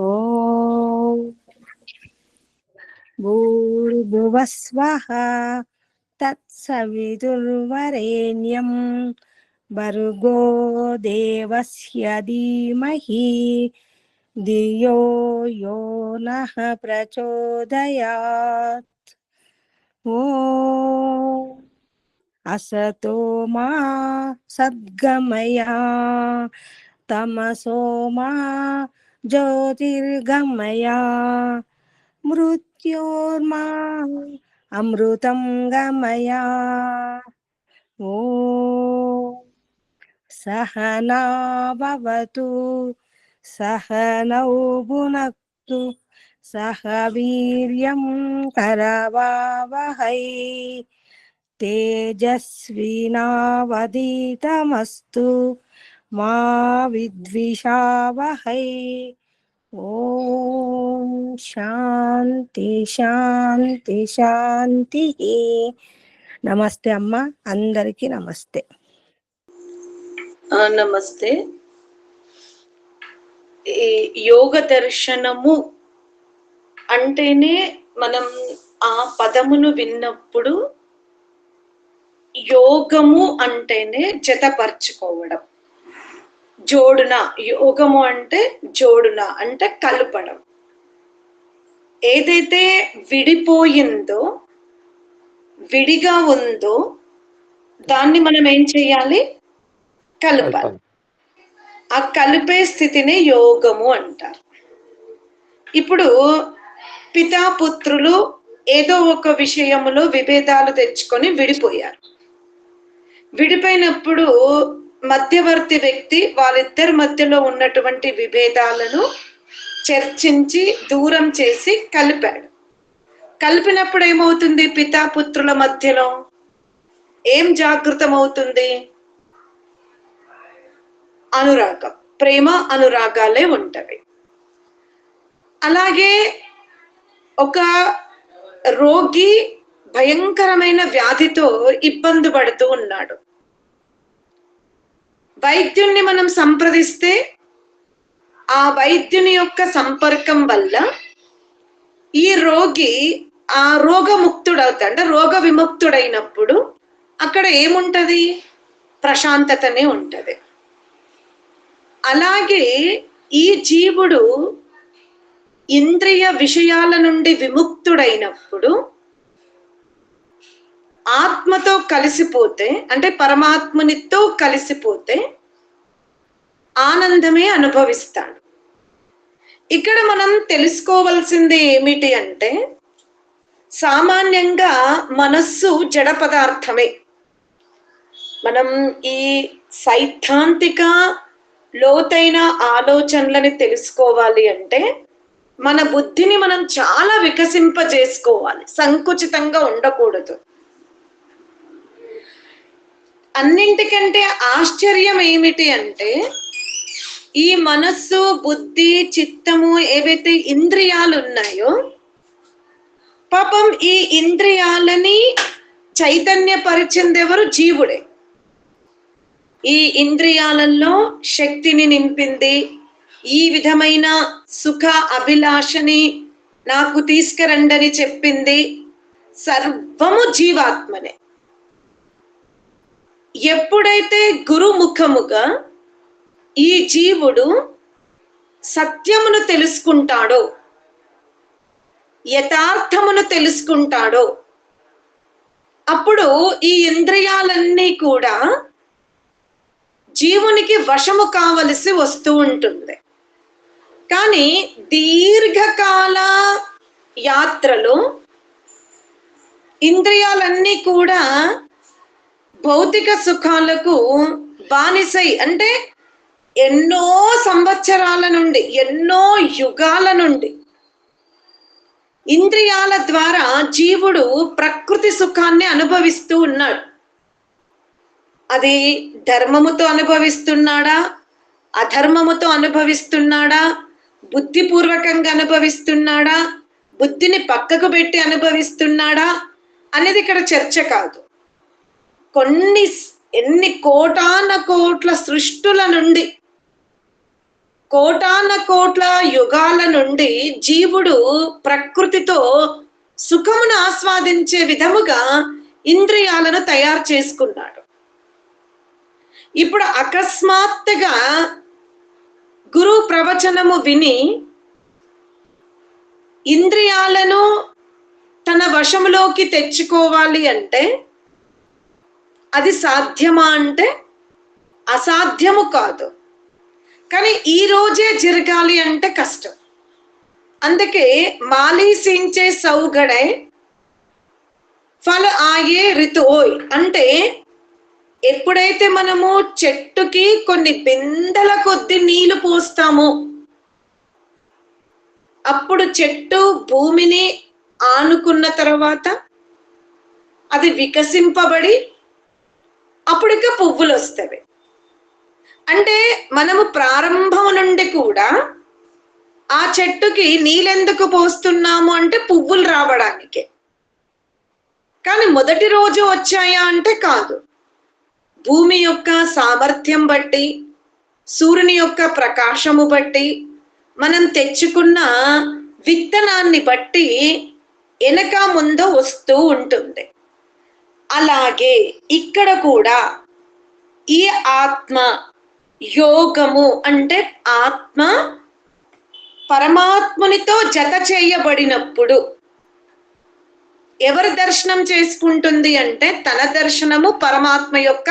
ఓ భూర్భువస్వ తత్సవితుర్వరేణ్యం భర్గో దేవస్య ధీమహి ధియో యో నః ప్రచోదయాత్ ఓ అసతో మా సద్గమయా తమసో మా జ్యోతిర్గమయా మృత్యోర్మా అమృతం గమయా ఓ సహనాభవతు సహనౌ భునక్తు సహ వీర్యం కరవావహై करवावहै तेजस्विनावधीतमस्तु मा विद्विषावहै ॐ శాంతి శాంతి శాంతి నమస్తే అమ్మ అందరికీ నమస్తే ఆ, నమస్తే ఈ యోగ దర్శనము అంటేనే మనం ఆ పదమును విన్నప్పుడు యోగము అంటేనే జతపరచుకోవడం. జోడున యోగము అంటే జోడున అంటే కలపడం. ఏదైతే విడిపోయిందో విడిగా ఉందో దాన్ని మనం ఏం చేయాలి? కలపాలి. ఆ కలిపే స్థితిని యోగము అంటారు. ఇప్పుడు పితాపుత్రులు ఏదో ఒక విషయములో విభేదాలు తెచ్చుకొని విడిపోయారు. విడిపోయినప్పుడు మధ్యవర్తి వ్యక్తి వాళ్ళిద్దరి మధ్యలో ఉన్నటువంటి విభేదాలను చర్చించి దూరం చేసి కలిపాడు. కలిపినప్పుడు ఏమవుతుంది? పితాపుత్రుల మధ్యలో ఏం జాగృతం అవుతుంది అనురాగం. ప్రేమ అనురాగాలే ఉంటవి. అలాగే ఒక రోగి భయంకరమైన వ్యాధితో ఇబ్బంది పడుతూ ఉన్నాడు. వైద్యుణ్ణి మనం సంప్రదిస్తే ఆ వైద్యుని యొక్క సంపర్కం వల్ల ఈ రోగి ఆ రోగముక్తుడవుతాడు. అంటే రోగ విముక్తుడైనప్పుడు అక్కడ ఏముంటది? ప్రశాంతతనే ఉంటది. అలాగే ఈ జీవుడు ఇంద్రియ విషయాల నుండి విముక్తుడైనప్పుడు ఆత్మతో కలిసిపోతే అంటే పరమాత్మనితో కలిసిపోతే ఆనందమే అనుభవిస్తాడు. ఇక్కడ మనం తెలుసుకోవలసింది ఏమిటి అంటే సామాన్యంగా మనస్సు జడ పదార్థమే. మనం ఈ సైద్ధాంతిక లోతైన ఆలోచనలని తెలుసుకోవాలి అంటే మన బుద్ధిని మనం చాలా వికసింపజేసుకోవాలి. సంకుచితంగా ఉండకూడదు. అన్నింటికంటే ఆశ్చర్యం ఏమిటి అంటే ఈ మనస్సు బుద్ధి చిత్తము ఏవైతే ఇంద్రియాలు ఉన్నాయో పాపం ఈ ఇంద్రియాలని చైతన్యపరిచింది ఎవరు జీవుడే. ఈ ఇంద్రియాలలో శక్తిని నింపింది ఈ విధమైన సుఖ అభిలాషని నాకు తీసుకురండని చెప్పింది సర్వము జీవాత్మనే. ఎప్పుడైతే గురుముఖముగా ఈ జీవుడు సత్యమును తెలుసుకుంటాడో యథార్థమును తెలుసుకుంటాడో అప్పుడు ఈ ఇంద్రియాలన్నీ కూడా జీవునికి వశము కావలసి వస్తూ ఉంటుంది. కానీ దీర్ఘకాల యాత్రలో ఇంద్రియాలన్నీ కూడా భౌతిక సుఖాలకు బానిసై అంటే ఎన్నో సంవత్సరాల నుండి ఎన్నో యుగాల నుండి ఇంద్రియాల ద్వారా జీవుడు ప్రకృతి సుఖాన్ని అనుభవిస్తూ ఉన్నాడు. అది ధర్మముతో అనుభవిస్తున్నాడా? అధర్మముతో అనుభవిస్తున్నాడా? బుద్ధిపూర్వకంగా అనుభవిస్తున్నాడా? బుద్ధిని పక్కకు పెట్టి అనుభవిస్తున్నాడా? అనేది ఇక్కడ చర్చ కాదు. కొన్ని ఎన్ని కోటాన కోట్ల సృష్టుల నుండి కోటాన కోట్ల యుగాల నుండి జీవుడు ప్రకృతితో సుఖమును ఆస్వాదించే విధముగా ఇంద్రియాలను తయారు చేసుకున్నాడు. ఇప్పుడు అకస్మాత్తుగా గురు ప్రవచనము విని ఇంద్రియాలను తన వశములోకి తెచ్చుకోవాలి అంటే అది సాధ్యమా అంటే అసాధ్యము కాదు. కానీ ఈ రోజే జరగాలి అంటే కష్టం. అందుకే మాలి సించే సౌగడే ఫల ఆయే రితుఓయ్ అంటే ఎప్పుడైతే మనము చెట్టుకి కొన్ని బిందెల కొద్ది నీళ్ళు పోస్తామో అప్పుడు చెట్టు భూమిని ఆనుకున్న తర్వాత అది వికసింపబడి అప్పుడు ఇంకా పువ్వులు వస్తాయి అంటే మనము ప్రారంభం నుండి కూడా ఆ చెట్టుకి నీళ్ళెందుకు పోస్తున్నాము అంటే పువ్వులు రావడానికి. కానీ మొదటి రోజు వచ్చాయా అంటే కాదు. భూమి యొక్క సామర్థ్యం బట్టి సూర్యుని యొక్క ప్రకాశము బట్టి మనం తెచ్చుకున్న విత్తనాన్ని బట్టి వెనక ముందు వస్తూ ఉంటుంది. అలాగే ఇక్కడ కూడా ఈ ఆత్మ యోగము అంటే ఆత్మ పరమాత్మునితో జత చేయబడినప్పుడు ఎవరి దర్శనం చేసుకుంటుంది అంటే తన దర్శనము పరమాత్మ యొక్క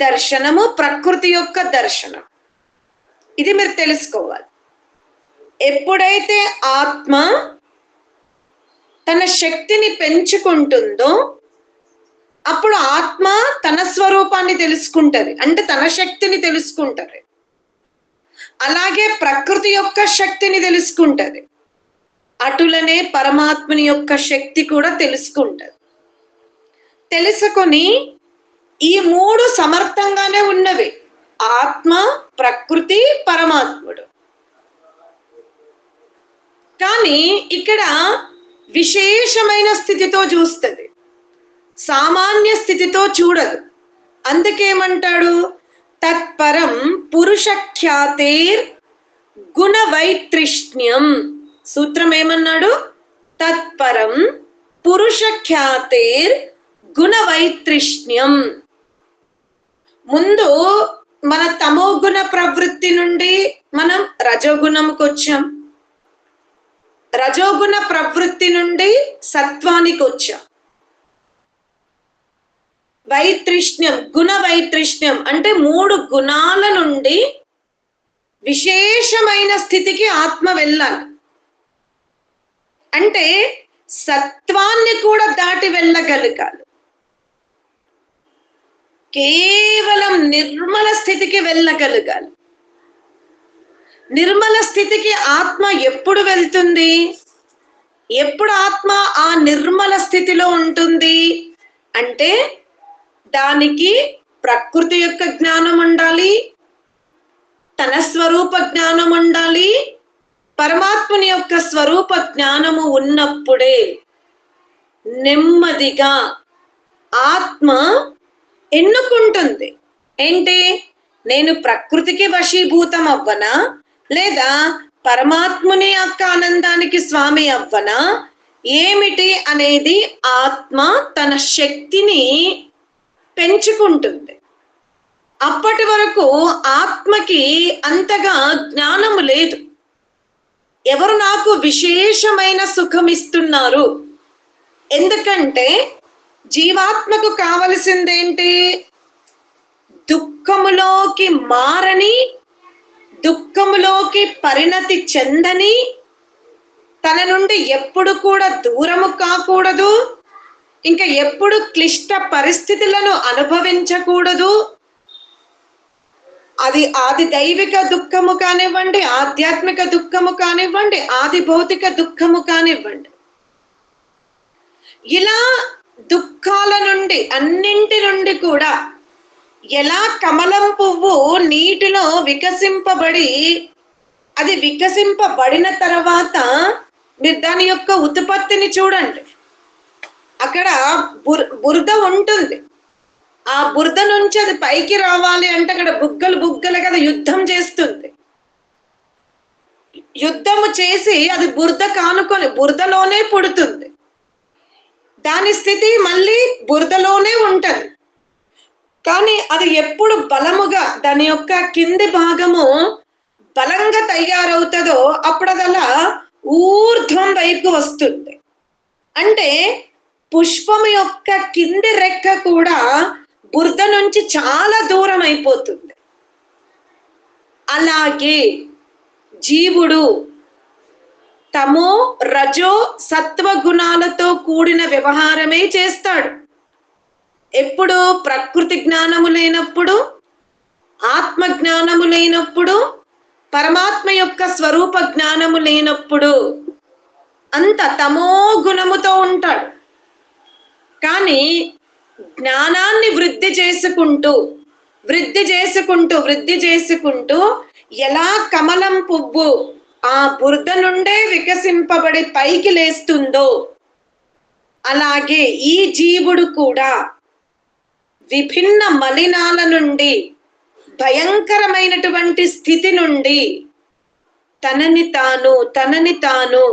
దర్శనము ప్రకృతి యొక్క దర్శనం. ఇది మీరు తెలుసుకోవాలి. ఎప్పుడైతే ఆత్మ తన శక్తిని పెంచుకుంటుందో అప్పుడు ఆత్మ తన స్వరూపాన్ని తెలుసుకుంటది. అంటే తన శక్తిని తెలుసుకుంటది. అలాగే ప్రకృతి యొక్క శక్తిని తెలుసుకుంటది. అటులనే పరమాత్మని యొక్క శక్తి కూడా తెలుసుకుంటది. తెలుసుకొని ఈ మూడు సమర్థంగానే ఉన్నవి. ఆత్మ ప్రకృతి పరమాత్ముడు. కానీ ఇక్కడ విశేషమైన స్థితితో చూస్తుంది. సామాన్య స్థితితో చూడదు. అందుకేమంటాడు? తత్పరం పురుష ఖ్యాతేర్ గుణ వైతృష్ణ్యం సూత్రం ఏమన్నాడు తత్పరం పురుష ఖ్యాతేర్ గుణ వైతృష్ణ్యం ముందు మన తమోగుణ ప్రవృత్తి నుండి మనం రజోగుణంకి వచ్చాం రజోగుణ ప్రవృత్తి నుండి సత్వానికి వచ్చాం వైతృష్ణ్యం గుణ వైతృష్ణ్యం అంటే మూడు గుణాల నుండి విశేషమైన స్థితికి ఆత్మ వెళ్ళాలి. అంటే సత్వాన్ని కూడా దాటి వెళ్ళగలగాలి. కేవలం నిర్మల స్థితికి వెళ్ళగలగాలి. నిర్మల స్థితికి ఆత్మ ఎప్పుడు వెళ్తుంది? ఎప్పుడు ఆత్మ ఆ నిర్మల స్థితిలో ఉంటుంది? అంటే దానికి ప్రకృతి యొక్క జ్ఞానం ఉండాలి తన స్వరూప జ్ఞానం ఉండాలి పరమాత్మని యొక్క స్వరూప జ్ఞానము ఉన్నప్పుడే నెమ్మదిగా ఆత్మ ఎన్నుకుంటుంది. ఏంటి? నేను ప్రకృతికి వశీభూతం అవ్వనా? లేదా పరమాత్ముని యొక్క ఆనందానికి స్వామి అవ్వనా? ఏమిటి అనేది ఆత్మ తన శక్తిని పెంచుకుంటుంది. అప్పటి వరకు ఆత్మకి అంతగా జ్ఞానము లేదు. ఎవరు నాకు విశేషమైన సుఖం ఇస్తున్నారు? ఎందుకంటే జీవాత్మకు కావలసిందేంటి? దుఃఖములోకి మారని దుఃఖములోకి పరిణతి చెందని తన నుండి ఎప్పుడు కూడా దూరము కాకూడదు. ఇంకా ఎప్పుడు క్లిష్ట పరిస్థితులను అనుభవించకూడదు. అది ఆది దైవిక దుఃఖము కానివ్వండి ఆధ్యాత్మిక దుఃఖము కానివ్వండి ఆది భౌతిక దుఃఖము కానివ్వండి. ఇలా దుఃఖాల నుండి అన్నింటి నుండి కూడా ఎలా కమలం పువ్వు నీటిలో వికసింపబడి అది వికసింపబడిన తర్వాత మీరు దాని యొక్క ఉత్పత్తిని చూడండి. అక్కడ బుర్ బురద ఉంటుంది. ఆ బురద నుంచి అది పైకి రావాలి అంటే అక్కడ బుగ్గలు బుగ్గలు కదా యుద్ధం చేస్తుంది. యుద్ధము చేసి అది బురద కానుకొని బురదలోనే పుడుతుంది. దాని స్థితి మళ్ళీ బురదలోనే ఉంటుంది. కానీ అది ఎప్పుడు బలముగా దాని యొక్క కింది భాగము బలంగా తయారవుతుందో అప్పుడు అది అలా ఊర్ధ్వం వైపు వస్తుంది. అంటే పుష్పం యొక్క కింది రెక్క కూడా బురద నుంచి చాలా దూరం అయిపోతుంది. అలాగే జీవుడు తమో రజో సత్వ గుణాలతో కూడిన వ్యవహారమే చేస్తాడు. ఎప్పుడు ప్రకృతి జ్ఞానము లేనప్పుడు ఆత్మ జ్ఞానము లేనప్పుడు పరమాత్మ యొక్క స్వరూప జ్ఞానము లేనప్పుడు అంత తమో గుణముతో ఉంటాడు. స్వామి జ్ఞానాన్ని వృద్ధి చేసుకుంటూ వృద్ధి చేసుకుంటూ వృద్ధి చేసుకుంటూ ఎలా కమలం పువ్వు ఆ బురద నుండే వికసింపబడి పైకి లేస్తుందో అలాగే ఈ జీవుడు కూడా విభిన్న మలినాల నుండి భయంకరమైనటువంటి స్థితి నుండి తనని తాను తనని తాను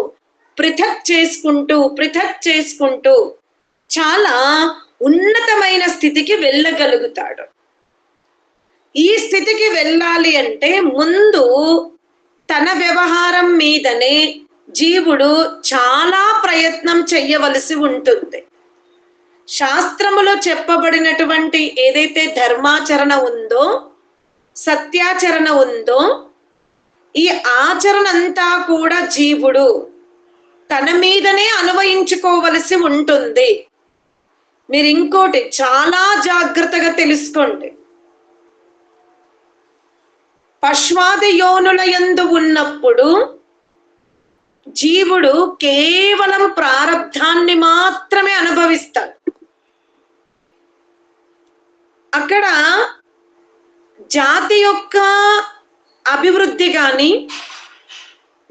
పృథక్ చేసుకుంటూ పృథక్ చేసుకుంటూ చాలా ఉన్నతమైన స్థితికి వెళ్ళగలుగుతాడు. ఈ స్థితికి వెళ్ళాలి అంటే ముందు తన వ్యవహారం మీదనే జీవుడు చాలా ప్రయత్నం చెయ్యవలసి ఉంటుంది. శాస్త్రములో చెప్పబడినటువంటి ఏదైతే ధర్మాచరణ ఉందో సత్యాచరణ ఉందో ఈ ఆచరణ అంతా కూడా జీవుడు తన మీదనే అనువయించుకోవలసి ఉంటుంది. మీరు ఇంకోటి చాలా జాగ్రత్తగా తెలుసుకోండి. పశ్వాది యోనుల యందు ఉన్నప్పుడు జీవుడు కేవలం ప్రారంధాన్ని మాత్రమే అనుభవిస్తాడు. అక్కడ జాతి యొక్క అభివృద్ధి కానీ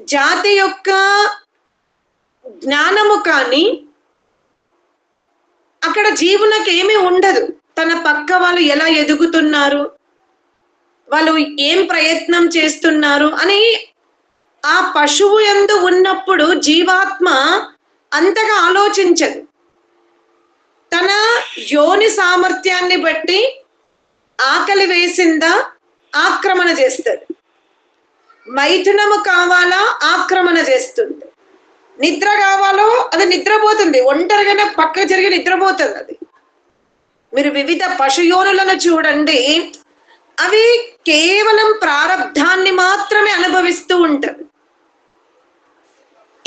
జాతి యొక్క జ్ఞానము కానీ అక్కడ జీవులకు ఏమీ ఉండదు. తన పక్క వాళ్ళు ఎలా ఎదుగుతున్నారు? వాళ్ళు ఏం ప్రయత్నం చేస్తున్నారు? అని ఆ పశువు ఎందు ఉన్నప్పుడు జీవాత్మ అంతగా ఆలోచించదు. తన యోని సామర్థ్యాన్ని బట్టి ఆకలి వేసిందా ఆక్రమణ చేస్తుంది. మైథునము కావాలా ఆక్రమణ చేస్తుంది నిద్ర కావాలో అది నిద్రపోతుంది. ఒంటరిగానే పక్క జరిగి నిద్రపోతుంది అది. మీరు వివిధ పశుయోనులను చూడండి. అవి కేవలం ప్రారంధాన్ని మాత్రమే అనుభవిస్తూ ఉంటారు.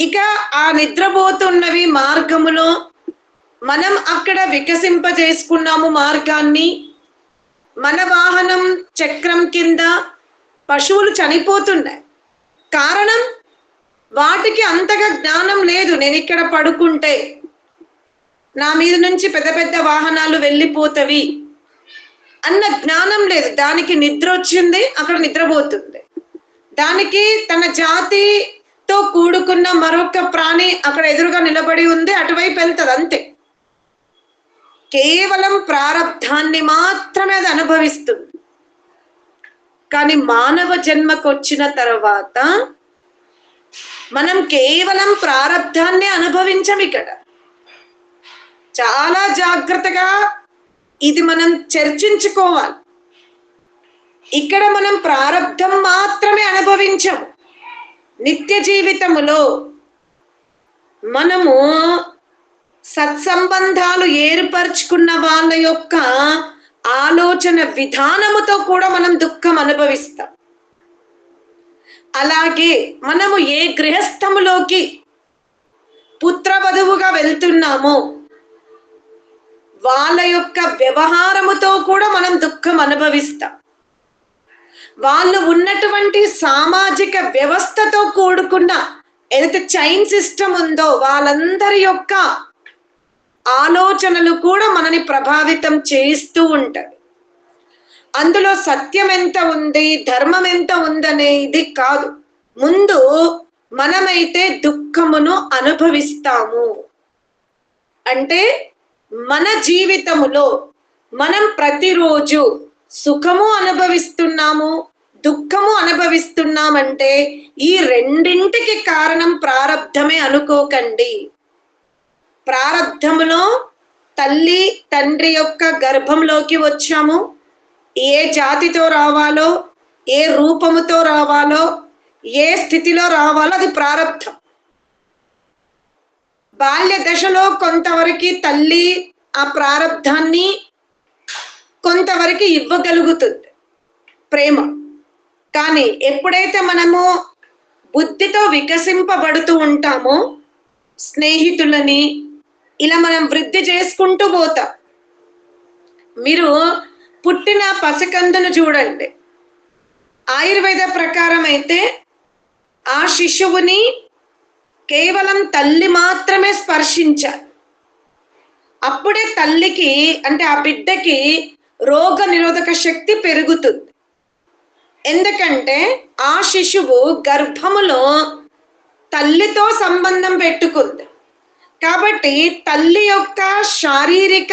ఇక ఆ నిద్రపోతున్నవి మార్గములో మనం అక్కడ వికసింపజేసుకున్నాము మార్గాన్ని. మన వాహనం చక్రం కింద పశువులు చనిపోతున్నాయి. కారణం వాటికి అంతగా జ్ఞానం లేదు. నేను ఇక్కడ పడుకుంటే నా మీద నుంచి పెద్ద పెద్ద వాహనాలు వెళ్ళిపోతవి అన్న జ్ఞానం లేదు. దానికి నిద్ర వచ్చింది అక్కడ నిద్రపోతుంది. దానికి తన జాతితో కూడుకున్న మరొక ప్రాణి అక్కడ ఎదురుగా నిలబడి ఉంది అటువైపు వెళ్తుంది అంతే. కేవలం ప్రారంధాన్ని మాత్రమే అది అనుభవిస్తుంది. కానీ మానవ జన్మకు వచ్చిన తర్వాత మనం కేవలం ప్రారంధాన్ని అనుభవించం ఇక్కడ. చాలా జాగ్రత్తగా ఇది మనం చర్చించుకోవాలి. ఇక్కడ మనం ప్రారంధం మాత్రమే అనుభవించం. నిత్య జీవితములో మనము సత్సంబంధాలు ఏర్పరచుకున్న వాళ్ళ యొక్క ఆలోచన విధానముతో కూడా మనం దుఃఖం అనుభవిస్తాం. అలాగే మనము ఏ గృహస్థములోకి పుత్రవధువుగా వెళ్తున్నామో వాళ్ళ యొక్క వ్యవహారముతో కూడా మనం దుఃఖం అనుభవిస్తాం. వాళ్ళు ఉన్నటువంటి సామాజిక వ్యవస్థతో కూడుకున్న ఏదైతే చైన్ సిస్టమ్ ఉందో వాళ్ళందరి యొక్క ఆలోచనలు కూడా మనని ప్రభావితం చేస్తూ ఉంటారు అందులో సత్యం ఎంత ఉంది ధర్మం ఎంత ఉందనేది కాదు. ముందు మనమైతే దుఃఖమును అనుభవిస్తాము. అంటే మన జీవితములో మనం ప్రతిరోజు సుఖము అనుభవిస్తున్నాము దుఃఖము అనుభవిస్తున్నామంటే ఈ రెండింటికి కారణం ప్రారంధమే అనుకోకండి. ప్రారంధములో తల్లి తండ్రి యొక్క గర్భంలోకి వచ్చాము. ఏ జాతితో రావాలో ఏ రూపముతో రావాలో ఏ స్థితిలో రావాలో అది ప్రారంభం. బాల్య దశలో కొంతవరకు తల్లి ఆ ప్రారంధాన్ని కొంతవరకు ఇవ్వగలుగుతుంది ప్రేమ. కానీ ఎప్పుడైతే మనము బుద్ధితో వికసింపబడుతూ ఉంటామో స్నేహితులని ఇలా మనం వృద్ధి చేసుకుంటూ పోతాం. మీరు పుట్టిన పసికందును చూడండి. ఆయుర్వేద ప్రకారం అయితే ఆ శిశువుని కేవలం తల్లి మాత్రమే స్పర్శించాలి. అప్పుడే తల్లికి అంటే ఆ బిడ్డకి రోగ నిరోధక శక్తి పెరుగుతుంది. ఎందుకంటే ఆ శిశువు గర్భములో తల్లితో సంబంధం పెట్టుకుంది. కాబట్టి తల్లి యొక్క శారీరక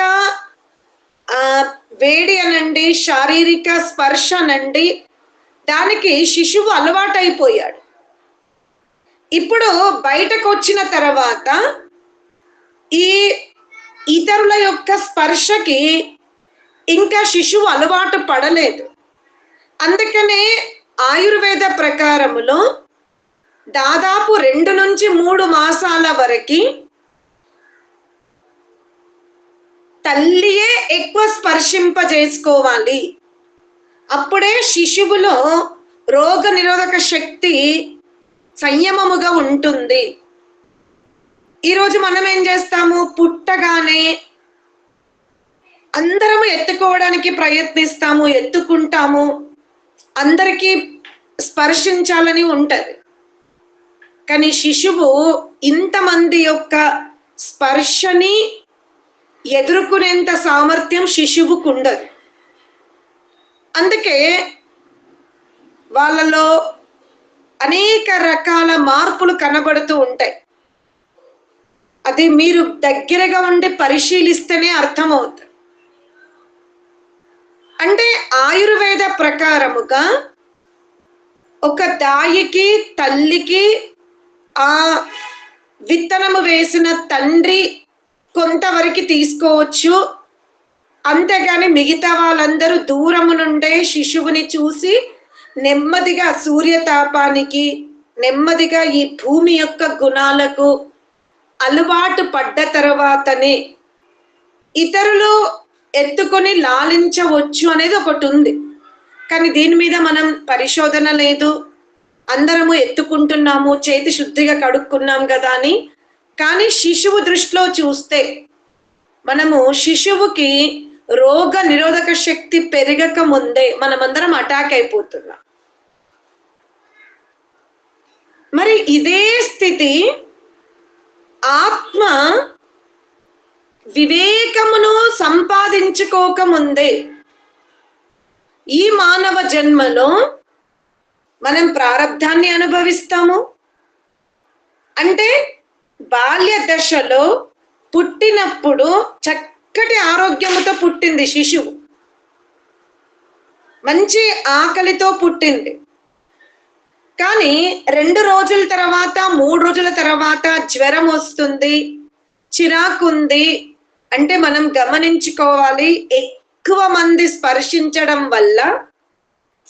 వేడి అనండి శారీరక స్పర్శ అనండి. దానికి శిశువు అలవాటైపోయాడు. ఇప్పుడు బయటకు వచ్చిన తర్వాత ఈ ఇతరుల యొక్క స్పర్శకి ఇంకా శిశువు అలవాటు పడలేదు. అందుకనే ఆయుర్వేద ప్రకారములో దాదాపు రెండు నుంచి మూడు మాసాల వరకు తల్లియే ఎక్కువ స్పర్శింప చేసుకోవాలి అప్పుడే శిశువులో రోగ నిరోధక శక్తి సంయమముగా ఉంటుంది. ఈరోజు మనం ఏం చేస్తాము? పుట్టగానే అందరము ఎత్తుకోవడానికి ప్రయత్నిస్తాము ఎత్తుకుంటాము. అందరికీ స్పర్శించాలని ఉంటది. కానీ శిశువు ఇంతమంది యొక్క స్పర్శని ఎదుర్కొనేంత సామర్థ్యం శిశువుకు ఉండదు అందుకే వాళ్ళలో అనేక రకాల మార్పులు కనబడుతూ ఉంటాయి. అది మీరు దగ్గరగా ఉండి పరిశీలిస్తేనే అర్థమవుతుంది. అంటే ఆయుర్వేద ప్రకారముగా ఒక దాయికి తల్లికి ఆ విత్తనము వేసిన తండ్రి కొంతవరకు తీసుకోవచ్చు. అంతేగాని మిగతా వాళ్ళందరూ దూరము నుండే శిశువుని చూసి నెమ్మదిగా సూర్యతాపానికి నెమ్మదిగా ఈ భూమి యొక్క గుణాలకు అలవాటు పడ్డ తర్వాతనే ఇతరులు ఎత్తుకొని లాలించవచ్చు అనేది ఒకటి ఉంది. కానీ దీని మీద మనం పరిశోధన లేదు. అందరము ఎత్తుకుంటున్నాము చేతి శుద్ధిగా కడుక్కున్నాం కదా అని కానీ శిశువు దృష్టిలో చూస్తే మనము శిశువుకి రోగ నిరోధక శక్తి పెరగక ముందే మనమందరం అటాక్ అయిపోతున్నాం. మరి ఇదే స్థితి ఆత్మ వివేకమును సంపాదించుకోక ముందే ఈ మానవ జన్మలో మనం ప్రారంధాన్ని అనుభవిస్తాము. అంటే బాల్య దశలో పుట్టినప్పుడు చక్కటి ఆరోగ్యముతో పుట్టింది శిశువు. మంచి ఆకలితో పుట్టింది. కానీ రెండు రోజుల తర్వాత మూడు రోజుల తర్వాత జ్వరం వస్తుంది చిరాకుంది అంటే మనం గమనించుకోవాలి ఎక్కువ మంది స్పర్శించడం వల్ల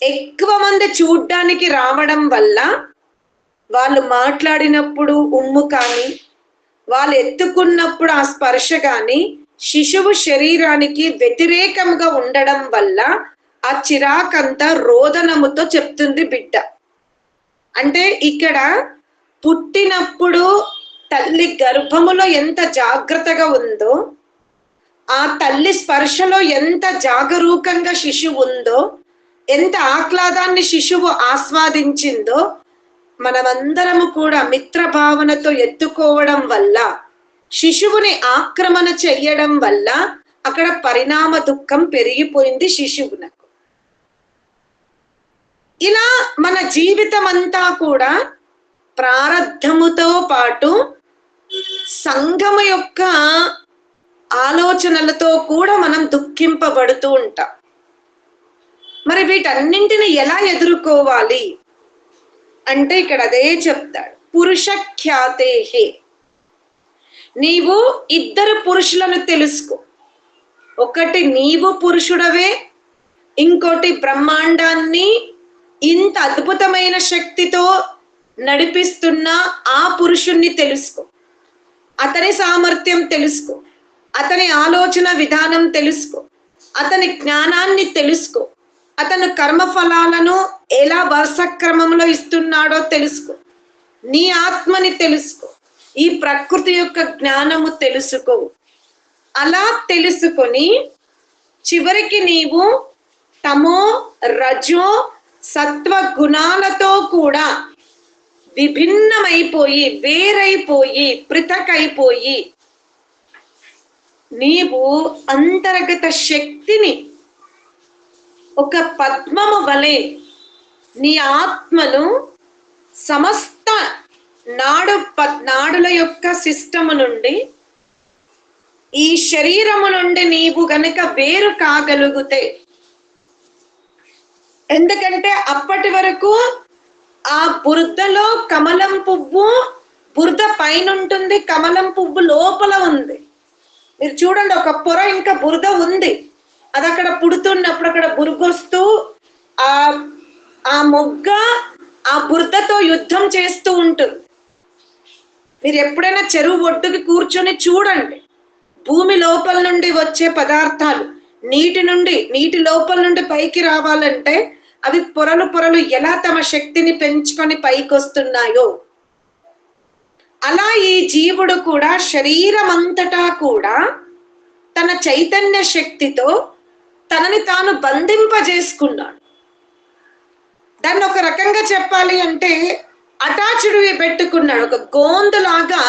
ఎక్కువ మంది చూడ్డానికి రావడం వల్ల వాళ్ళు మాట్లాడినప్పుడు ఉమ్ము కానీ వాళ్ళు ఎత్తుకున్నప్పుడు ఆ స్పర్శ కానీ శిశువు శరీరానికి వ్యతిరేకంగా ఉండడం వల్ల ఆ చిరాకంతా రోదనముతో చెప్తుంది బిడ్డ. అంటే ఇక్కడ పుట్టినప్పుడు తల్లి గర్భములో ఎంత జాగ్రత్తగా ఉందో ఆ తల్లి స్పర్శలో ఎంత జాగరూకంగా శిశువు ఉందో ఎంత ఆహ్లాదాన్ని శిశువు ఆస్వాదించిందో మనమందరము కూడా మిత్ర భావనతో ఎత్తుకోవడం వల్ల శిశువుని ఆక్రమణ చెయ్యడం వల్ల అక్కడ పరిణామ దుఃఖం పెరిగిపోయింది శిశువునకు. ఇలా మన జీవితం అంతా కూడా ప్రారంధముతో పాటు సంఘము యొక్క ఆలోచనలతో కూడా మనం దుఃఖింపబడుతూ ఉంటాం. మరి వీటన్నింటిని ఎలా ఎదుర్కోవాలి? అంటే ఇక్కడ అదే చెప్తాడు. పురుష ఖ్యాతేహే నీవు ఇద్దరు పురుషులను తెలుసుకో. ఒకటి నీవు పురుషుడవే ఇంకోటి బ్రహ్మాండాన్ని ఇంత అద్భుతమైన శక్తితో నడిపిస్తున్న ఆ పురుషుణ్ణి తెలుసుకో. అతని సామర్థ్యం తెలుసుకో. అతని ఆలోచన విధానం తెలుసుకో. అతని జ్ఞానాన్ని తెలుసుకో. అతను కర్మఫలాలను ఎలా వరుస క్రమంలో ఇస్తున్నాడో తెలుసుకో. నీ ఆత్మని తెలుసుకో. ఈ ప్రకృతి యొక్క జ్ఞానము తెలుసుకో. అలా తెలుసుకొని చివరికి నీవు తమో రజో సత్వ గుణాలతో కూడా విభిన్నమైపోయి వేరైపోయి పృథకైపోయి నీవు అంతర్గత శక్తిని ఒక పద్మము వలె నీ ఆత్మను సమస్త నాడు నాడుల యొక్క సిస్టము నుండి ఈ శరీరము నుండి నీవు గనక వేరు కాగలుగుతే ఎందుకంటే అప్పటి వరకు ఆ బురదలో కమలం పువ్వు బురద పైన ఉంటుంది కమలం పువ్వు లోపల ఉంది. మీరు చూడండి ఒక పొర ఇంకా బురద ఉంది. అది అక్కడ పుడుతున్నప్పుడు అక్కడ బురుగొస్తూ ఆ ఆ మొగ్గ ఆ బురదతో యుద్ధం చేస్తూ ఉంటుంది. మీరు ఎప్పుడైనా చెరువు ఒడ్డుకి కూర్చొని చూడండి. భూమి లోపల నుండి వచ్చే పదార్థాలు నీటి నుండి నీటి లోపల నుండి పైకి రావాలంటే అవి పొరలు పొరలు ఎలా తమ శక్తిని పెంచుకొని పైకి వస్తున్నాయో అలా ఈ జీవుడు కూడా శరీరం అంతటా కూడా తన చైతన్య శక్తితో తనని తాను బంధింపజేసుకున్నాడు. దాన్ని ఒక రకంగా చెప్పాలి అంటే అటాచ్డ్ పెట్టుకున్నాడు. ఒక గోందులాగా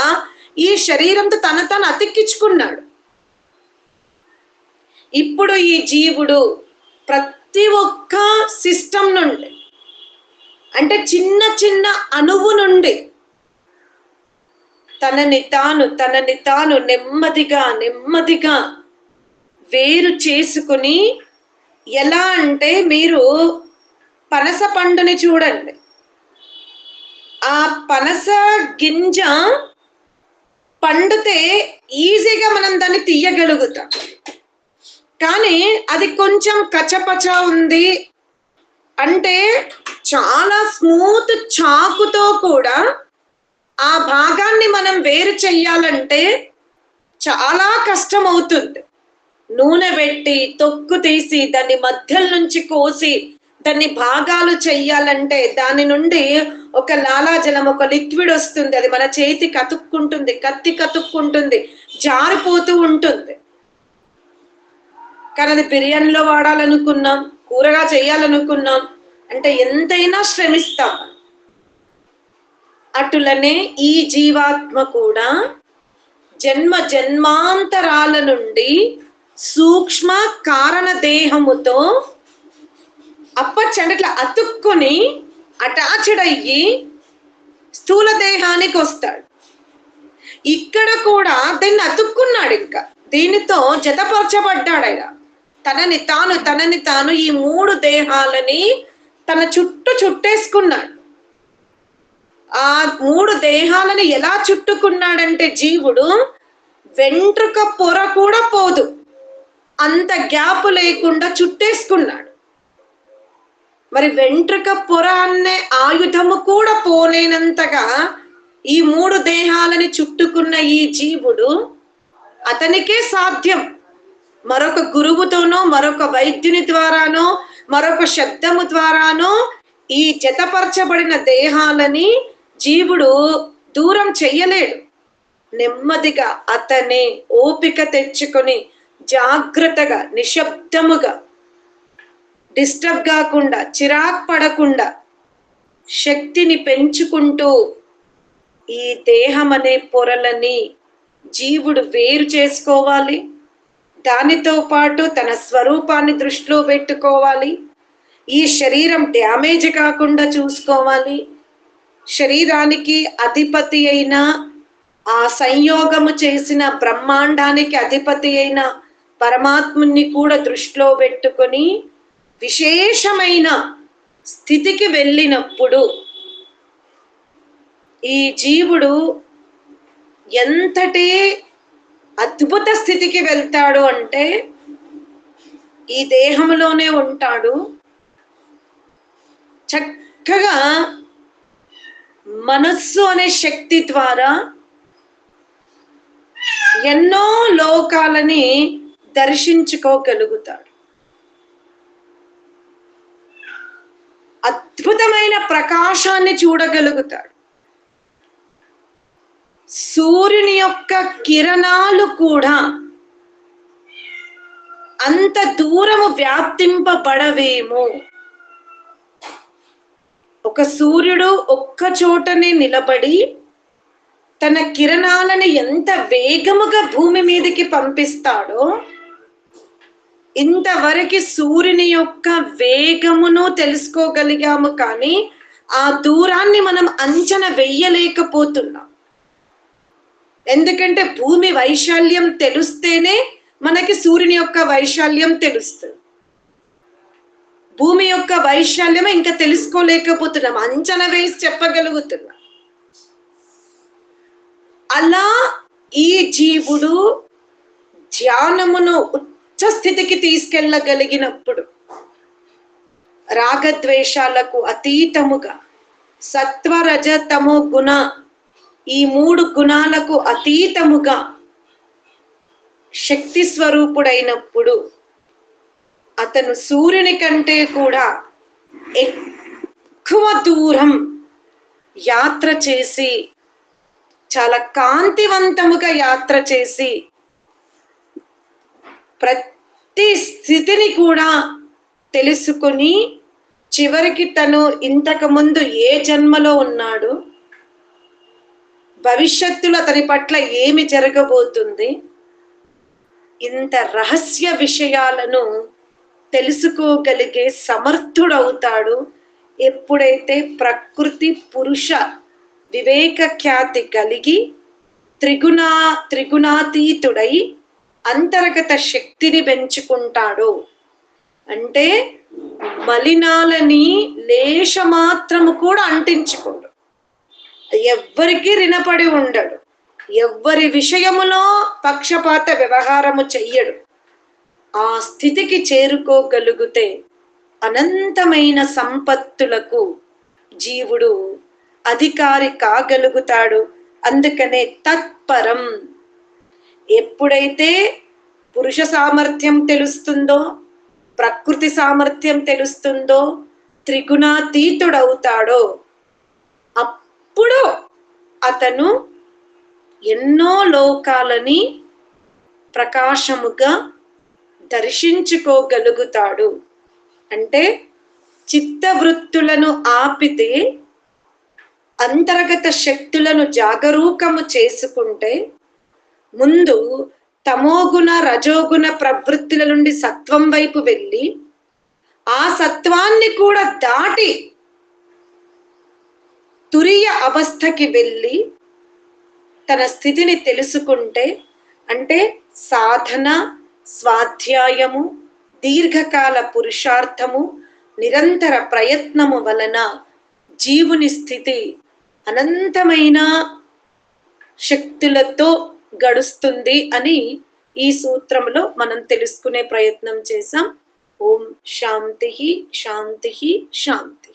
ఈ శరీరంతో తన తను అతికించుకున్నాడు. ఇప్పుడు ఈ జీవుడు ప్రతి ఒక్క సిస్టమ్ నుండి అంటే చిన్న చిన్న అణువు నుండి తనని తాను తనని తాను నెమ్మదిగా నెమ్మదిగా వేరు చేసుకుని ఎలా అంటే మీరు పనస పండుని చూడండి. ఆ పనస గింజ పండితే ఈజీగా మనం దాన్ని తీయగలుగుతాం. కానీ అది కొంచెం కచపచ ఉంది అంటే చాలా స్మూత్ చాకుతో కూడా ఆ భాగాన్ని మనం వేరు చెయ్యాలంటే చాలా కష్టం అవుతుంది నూనె పెట్టి తొక్కు తీసి దాన్ని మధ్యల నుంచి కోసి దాన్ని భాగాలు చెయ్యాలంటే దాని నుండి ఒక లాలాజలం ఒక లిక్విడ్ వస్తుంది. అది మన చేతి కతుక్కుంటుంది కత్తి కతుక్కుంటుంది జారిపోతూ ఉంటుంది. కానీ అది బిర్యానీలో వాడాలనుకున్నాం కూరగా చేయాలనుకున్నాం అంటే ఎంతైనా శ్రమిస్తాం. అటులనే ఈ జీవాత్మ కూడా జన్మ జన్మాంతరాల నుండి సూక్ష్మ కారణ దేహముతో అప్పచ్చండి అతుక్కుని అటాచ్డ్ అయ్యి స్థూల దేహానికి వస్తాడు. ఇక్కడ కూడా దీన్ని అతుక్కున్నాడు ఇంకా. దీనితో జతపరచబడ్డాడు ఆయన తనని తాను తనని తాను ఈ మూడు దేహాలని తన చుట్టూ చుట్టేసుకున్నాడు. ఆ మూడు దేహాలని ఎలా చుట్టుకున్నాడంటే జీవుడు వెంట్రుక పొర కూడా పోదు. అంత గ్యాప్ లేకుండా చుట్టేసుకున్నాడు. మరి వెంట్రుక పొర అనే ఆయుధము కూడా పోలేనంతగా ఈ మూడు దేహాలని చుట్టుకున్న ఈ జీవుడు అతనికే సాధ్యం. మరొక గురువుతోనో మరొక వైద్యుని ద్వారానో మరొక శబ్దము ద్వారానో ఈ జతపరచబడిన దేహాలని జీవుడు దూరం చెయ్యలేడు. నెమ్మదిగా అతనే ఓపిక తెచ్చుకొని జాగ్రత్తగా నిశ్శబ్దముగా డిస్టర్బ్ కాకుండా చిరాక్ పడకుండా శక్తిని పెంచుకుంటూ ఈ దేహం అనే పొరలని జీవుడు వేరు చేసుకోవాలి. దానితో పాటు తన స్వరూపాన్ని దృష్టిలో పెట్టుకోవాలి. ఈ శరీరం డ్యామేజ్ కాకుండా చూసుకోవాలి. శరీరానికి అధిపతి అయిన ఆ సంయోగము చేసిన బ్రహ్మాండానికి అధిపతి అయిన పరమాత్ముని కూడా దృష్టిలో పెట్టుకొని విశేషమైన స్థితికి వెళ్ళినప్పుడు ఈ జీవుడు ఎంతటి అద్భుత స్థితికి వెళ్తాడు అంటే ఈ దేహంలోనే ఉంటాడు. చక్కగా మనస్సు అనే శక్తి ద్వారా ఎన్నో లోకాలని దర్శించుకోగలుగుతాడు. అద్భుతమైన ప్రకాశాన్ని చూడగలుగుతాడు. సూర్యుని యొక్క కిరణాలు కూడా అంత దూరము వ్యాప్తింపబడవేమో. ఒక సూర్యుడు ఒక్క చోటనే నిలబడి తన కిరణాలను ఎంత వేగముగా భూమి మీదకి పంపిస్తాడో ఇంతవరకు సూర్యుని యొక్క వేగమును తెలుసుకోగలిగాము కానీ ఆ దూరాన్ని మనం అంచనా వెయ్యలేకపోతున్నాం ఎందుకంటే భూమి వైశాల్యం తెలుస్తేనే మనకి సూర్యుని యొక్క వైశాల్యం తెలుస్తుంది. భూమి యొక్క వైశాల్యం ఇంకా తెలుసుకోలేకపోతున్నాం అంచనా వేసి చెప్పగలుగుతున్నాం. అలా ఈ జీవుడు ధ్యానమును ఉచ్చ స్థితికి తీసుకెళ్ళగలిగినప్పుడు రాగద్వేషాలకు అతీతముగా సత్వరజతమో గుణ ఈ మూడు గుణాలకు అతీతముగా శక్తి స్వరూపుడైనప్పుడు అతను సూర్యుని కంటే కూడా ఎక్కువ దూరం యాత్ర చేసి చాలా కాంతివంతముగా యాత్ర చేసి ప్రతి స్థితిని కూడా తెలుసుకొని చివరికి తను ఇంతకు ముందు ఏ జన్మలో ఉన్నాడు భవిష్యత్తులో అతని పట్ల ఏమి జరగబోతుంది ఇంత రహస్య విషయాలను తెలుసుకోగలిగే సమర్థుడవుతాడు ఎప్పుడైతే ప్రకృతి పురుష వివేక ఖ్యాతి కలిగి త్రిగుణా త్రిగుణాతీతుడై అంతర్గత శక్తిని పెంచుకుంటాడు. అంటే మలినాలని లేశమాత్రము కూడా అంటించుకోడు. ఎవ్వరికీ రుణపడి ఉండడు. ఎవ్వరి విషయములో పక్షపాత వ్యవహారము చెయ్యడు. ఆ స్థితికి చేరుకోగలిగితే అనంతమైన సంపత్తులకు జీవుడు అధికారి కాగలుగుతాడు. అందుకనే తత్పరం ఎప్పుడైతే పురుష సామర్థ్యం తెలుస్తుందో ప్రకృతి సామర్థ్యం తెలుస్తుందో త్రిగుణాతీతుడవుతాడో అప్పుడు అతను ఎన్నో లోకాలని ప్రకాశముగా దర్శించుకోగలుగుతాడు. అంటే చిత్తవృత్తులను ఆపితే అంతర్గత శక్తులను జాగరూకము చేసుకుంటే ముందు తమోగుణ రజోగుణ ప్రవృత్తుల నుండి సత్వం వైపు వెళ్ళి ఆ సత్వాన్ని కూడా దాటి తురియ అవస్థకి వెళ్ళి తన స్థితిని తెలుసుకుంటే అంటే సాధన స్వాధ్యాయము దీర్ఘకాల పురుషార్థము నిరంతర ప్రయత్నము వలన జీవుని స్థితి అనంతమైన శక్తులతో గడుస్తుంది అని ఈ సూత్రంలో మనం తెలుసుకునే ప్రయత్నం చేశాం. ఓం శాంతి శాంతి శాంతి.